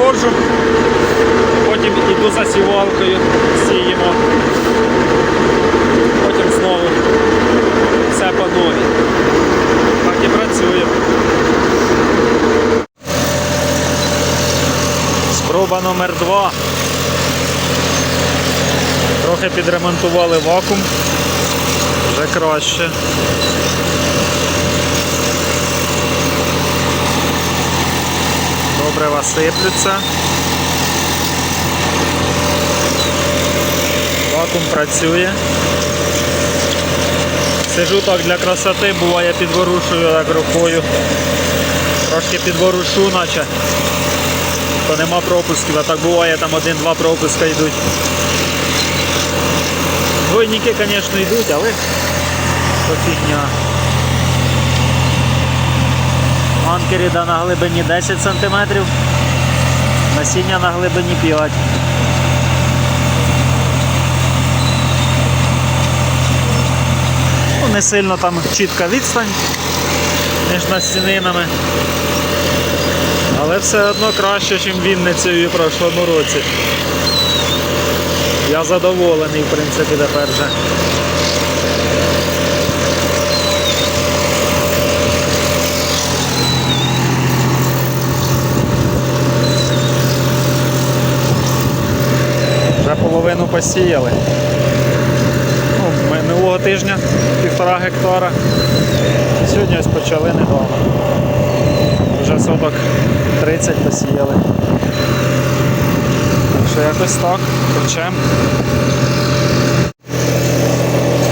проходжу, потім йду за сівалкою, сіємо, потім знову все по новій. Так і працюємо. Спроба номер два. Трохи підремонтували вакуум, вже краще. Добре сиплються. Вакуум працює. Сижу так для красоти, буває підворушую так рукою. Трошки підворушу, наче. То нема пропусків, а так буває там один-два пропуска йдуть. Двойники, звісно, йдуть, але то фігня. Анкеріда на глибині 10 см, насіння на глибині 5 Ну, не сильно там чітка відстань між настінинами. Але все одно краще, ніж Вінницею в прошлому році. Я задоволений, в принципі, тепер. Вже посіяли. Ну, минулого тижня півтора гектара. Сьогодні ось почали недавно. Вже соток 30 посіяли. Так що якось так, печем.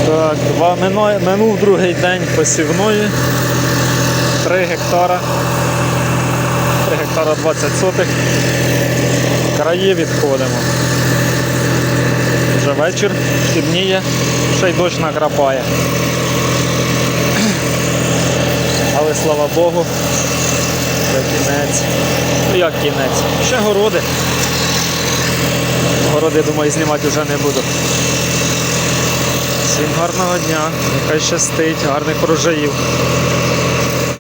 Так, два, минув, минув другий день посівної. 3 гектара. 3 гектара 20 сотих. Краї відходимо. Вже вечір, темніє, ще й дощ накрапає. Але слава Богу, це кінець. Ну як кінець? Ще городи. Городи, думаю, знімати вже не буду. Всім гарного дня, нехай щастить, гарних врожаїв.